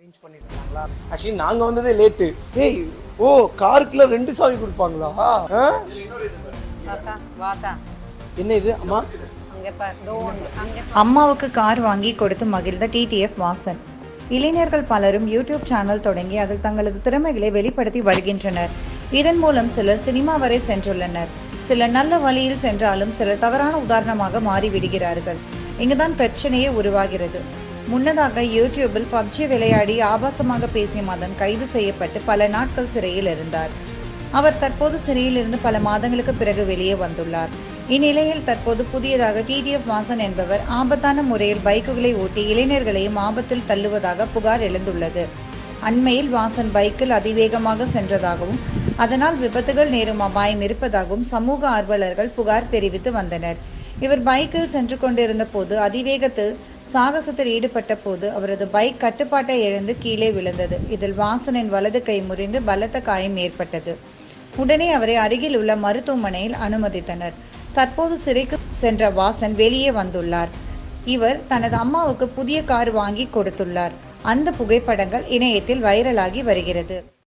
Change பண்ணிருக்காங்களா? Actually நாங்க வந்ததே late ஏய் ஓ காருக்குள்ள ரெண்டு சாவி கொடுப்பாங்களா? என்ன இது அம்மா? அங்கே பார் தோ அங்கே அங்கே அம்மாவுக்கு கார் வாங்கி கொடுத்து மகிழ்ந்த டிடிஎஃப் வாசன். இளைஞர்கள் பலரும் யூடியூப் சேனல் தொடங்கி அதில் தங்களது திறமைகளை வெளிப்படுத்தி வருகின்றனர். இதன் மூலம் சிலர் சினிமா வரை சென்றுள்ளனர். சிலர் நல்ல வழியில் சென்றாலும் சிலர் தவறான உதாரணமாக மாறிவிடுகிறார்கள். இங்குதான் பிரச்சனையே உருவாகிறது. முன்னதாக யூடியூபில் பப்ஜி விளையாடி ஆபாசமாக பேசிய மதன் கைது செய்யப்பட்டு பல நாட்கள் சிறையில் இருந்தார். அவர் தற்போது சிறையில் இருந்து பல மாதங்களுக்கு பிறகு வெளியே வந்துள்ளார். இந்நிலையில் தற்போது புதியதாக டிடிஎஃப் வாசன் என்பவர் ஆபத்தான முறையில் பைக்குகளை ஓட்டி இளைஞர்களையும் ஆபத்தில் தள்ளுவதாக புகார் எழுந்துள்ளது. அண்மையில் வாசன் பைக்கில் அதிவேகமாக சென்றதாகவும் அதனால் விபத்துகள் நேரும் அபாயம் இருப்பதாகவும் சமூக ஆர்வலர்கள் புகார் தெரிவித்து வந்தனர். இவர் பைக்கில் சென்று கொண்டிருந்த போது அதிவேகத்தில் சாகசத்தில் ஈடுபட்ட போது அவரது பைக் கட்டுப்பாட்டை இழந்து கீழே விழுந்தது. இதில் வாசனின் வலது கை முறிந்து பலத்த காயம் ஏற்பட்டது. உடனே அவரை அருகில் உள்ள மருத்துவமனையில் அனுமதித்தனர். தற்போது சிறைக்கு சென்ற வாசன் வெளியே வந்துள்ளார். இவர் தனது அம்மாவுக்கு புதிய கார் வாங்கி கொடுத்துள்ளார். அந்த புகைப்படங்கள் இணையத்தில் வைரலாகி வருகிறது.